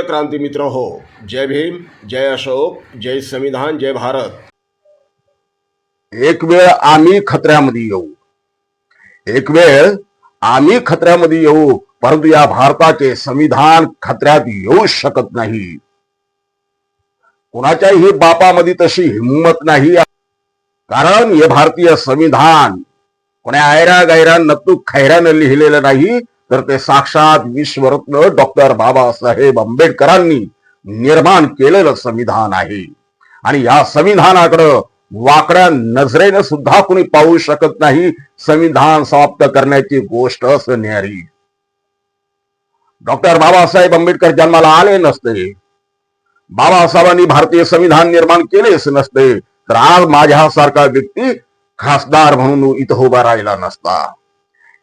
प्रिय क्रांती मित्र हो जय भीम जय अशोक जय संविधान जय भारत. एक वेळ आम्ही खतऱ्यामध्ये येऊ. एक वेळ आम्ही खतऱ्यामध्ये येऊ परंतु या भारताचे संविधान खतऱ्यात येऊ शकत नाही. कुणाच्याही बापामध्ये तशी हिंमत नाही. कारण हे भारतीय संविधान कोणा आयरा गायरा नतू खैरानं लिहिलेलं नाही तर ते साक्षात विश्वरत्न डॉक्टर बाबासाहेब आंबेडकरांनी निर्माण केलेलं संविधान आहे. आणि या संविधानाकडं वाकड्या नजरेनं सुद्धा कुणी पाहू शकत नाही संविधान समाप्त करण्याची गोष्ट असं न्यारी डॉक्टर बाबासाहेब आंबेडकर जन्माला आले नसते. बाबासाहेबांनी भारतीय संविधान निर्माण केलेच नसते. तर आज माझ्यासारखा व्यक्ती खासदार म्हणून इथं उभा राहिला नसता.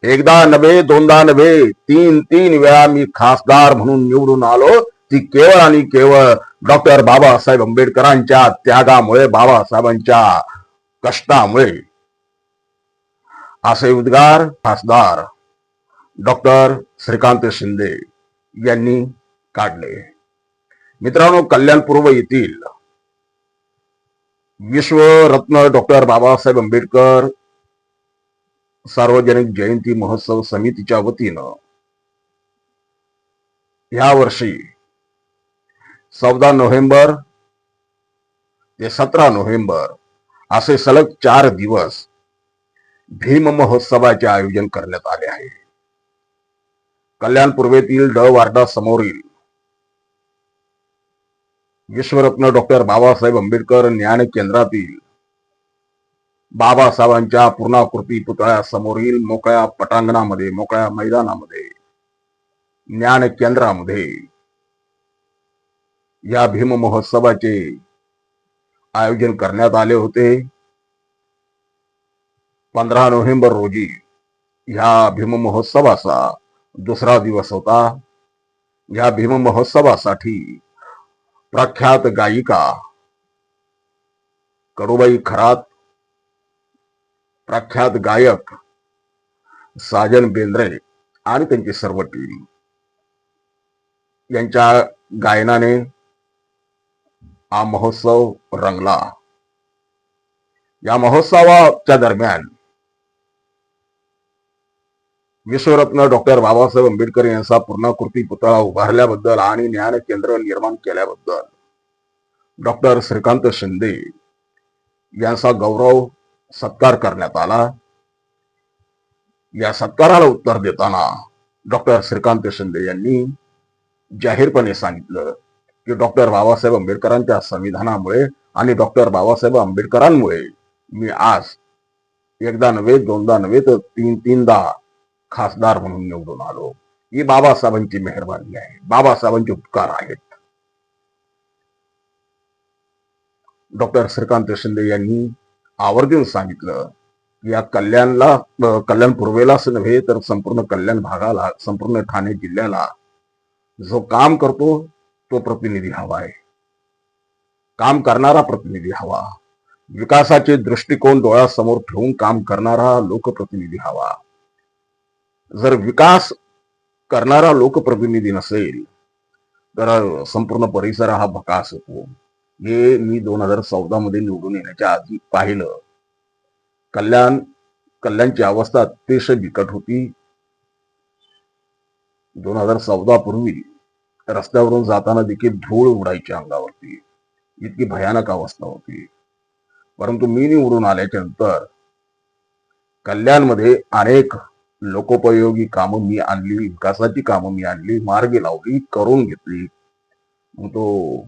एकदा नव्हे दोनदा नव्हे तीन तीन वेळा मी खासदार म्हणून निवडून आलो. ती केवळ आणि केवळ डॉक्टर बाबासाहेब आंबेडकरांच्या त्यागामुळे बाबासाहेबांच्या कष्टामुळे. असे उद्गार खासदार डॉक्टर श्रीकांत शिंदे यांनी काढले. मित्रांनो कल्याणपूर्व येथील विश्वरत्न डॉक्टर बाबासाहेब आंबेडकर सार्वजनिक जयंती महोत्सव समितीच्या वतीनं या वर्षी चौदा नोव्हेंबर ते सतरा नोव्हेंबर असे सलग चार दिवस भीम महोत्सवाचे आयोजन करण्यात आले आहे. कल्याण पूर्वेतील ड वार्डा समोरील विश्वरत्न डॉक्टर बाबासाहेब आंबेडकर ज्ञान केंद्रातील बाबासाहेबांच्या पूर्णाकृती पुतळ्यासमोरील मोकळ्या पटांगणामध्ये मोकळ्या मैदानामध्ये ज्ञान केंद्रामध्ये या भीम महोत्सवाचे आयोजन करण्यात आले होते. पंधरा नोव्हेंबर रोजी ह्या भीम महोत्सवाचा दुसरा दिवस होता. या भीम महोत्सवासाठी प्रख्यात गायिका कडुबाई खरात प्रख्यात गायक साजन बेंद्रे आणि त्यांची सर्व टीम यांच्या गायनाने हा महोत्सव रंगला. या महोत्सवाच्या दरम्यान विश्वरत्न डॉक्टर बाबासाहेब आंबेडकर यांचा पूर्णाकृती पुतळा उभारल्याबद्दल आणि ज्ञान केंद्र निर्माण केल्याबद्दल डॉक्टर श्रीकांत शिंदे यांचा गौरव सत्कार करण्यात आला. या सत्काराला उत्तर देताना डॉक्टर श्रीकांत शिंदे यांनी जाहीरपणे सांगितलं की डॉक्टर बाबासाहेब आंबेडकरांच्या संविधानामुळे आणि डॉक्टर बाबासाहेब आंबेडकरांमुळे मी आज एकदा नव्हे दोनदा नव्हे तर तीन तीनदा खासदार म्हणून निवडून आलो. ही बाबासाहेबांची मेहरबानी आहे. बाबासाहेबांचे उपकार आहेत. डॉक्टर श्रीकांत शिंदे यांनी आवर्जून सांगितलं की या कल्याणला कल्याण पूर्वेलाच नव्हे तर संपूर्ण कल्याण भागाला संपूर्ण ठाणे जिल्ह्याला जो काम करतो तो प्रतिनिधी हवा आहे. काम करणारा प्रतिनिधी हवा. विकासाचे दृष्टिकोन डोळ्यासमोर ठेवून काम करणारा लोकप्रतिनिधी हवा. जर विकास करणारा लोकप्रतिनिधी नसेल तर संपूर्ण परिसर हा भकास होतो. हे मी दोन हजार चौदा मध्ये निवडून येण्याच्या आधी पाहिलं. कल्याण कल्याणची अवस्था अतिशय बिकट होती. दोन हजार चौदा पूर्वी रस्त्यावरून जाताना देखील धूळ उडायची अंगावरती. इतकी भयानक अवस्था होती. परंतु मी निवडून आल्याच्यानंतर कल्याणमध्ये अनेक लोकोपयोगी कामं मी आणली विकासाची कामं मी आणली मार्गी लावली करून घेतली. मग तो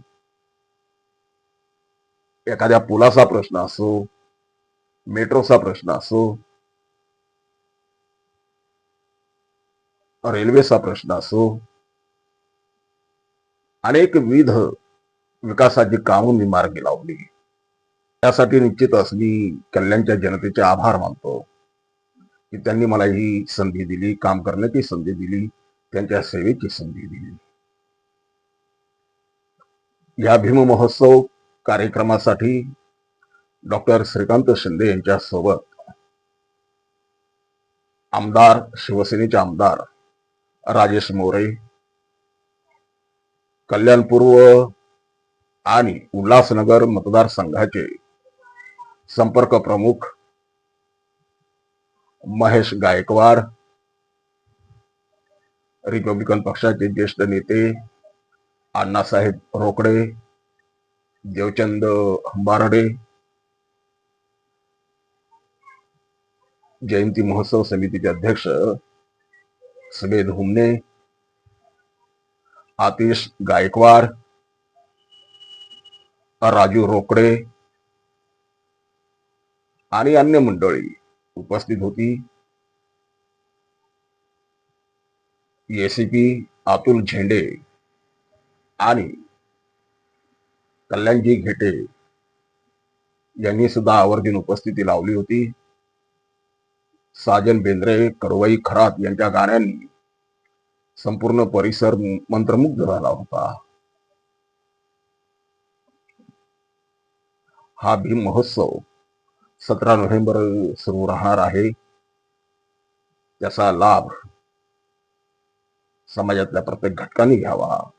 एखाद्या पुलाचा प्रश्न असो मेट्रोचा प्रश्न असो रेल्वेचा प्रश्न असो अनेक विविध विकासाची कामं मी मार्गी लावली. त्यासाठी निश्चितच मी कल्याणच्या जनतेचे आभार मानतो. की त्यांनी मला ही संधी दिली काम करण्याची संधी दिली त्यांच्या सेवेची संधी दिली. या भीम महोत्सव कार्यक्रमासाठी डॉक्टर श्रीकांत शिंदे यांच्या सोबत आमदार शिवसेनेचे आमदार राजेश मोरे कल्याण पूर्व आणि उल्हासनगर मतदारसंघाचे संपर्क प्रमुख महेश गायकवाड रिपब्लिकन पक्षाचे ज्येष्ठ नेते अण्णासाहेब रोकडे देवचंद अंबारडे. जयंती महोत्सव समितीचे अध्यक्ष समेद हुमने आतिश गायकवाड. राजू रोकडे. आणि अन्य मंडळी उपस्थित होती. एसीपी अतुल झेंडे आणि कल्याणजी घेटे यांनी सुद्धा आवर्जून उपस्थिती लावली होती. साजन बेंद्रे करवाई खरात यांच्या गाण्यांनी संपूर्ण परिसर मंत्रमुग्ध झाला होता. हा भीम महोत्सव सतरा नोव्हेंबर सुरू राहणार आहे. त्याचा लाभ समाजातल्या प्रत्येक घटकांनी घ्यावा.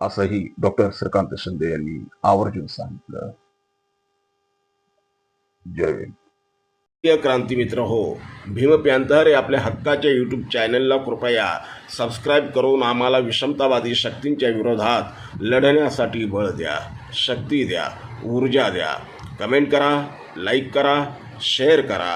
असंही डॉक्टर श्रीकांत शिंदे यांनी आवर्जून सांगितलं. जय क्रांती मित्र हो भीम प्यांतर या आपल्या हक्काच्या यूट्यूब चॅनलला कृपया सबस्क्राईब करून आम्हाला विषमतावादी शक्तींच्या विरोधात लढण्यासाठी बळ द्या शक्ती द्या ऊर्जा द्या. कमेंट करा लाईक करा शेअर करा.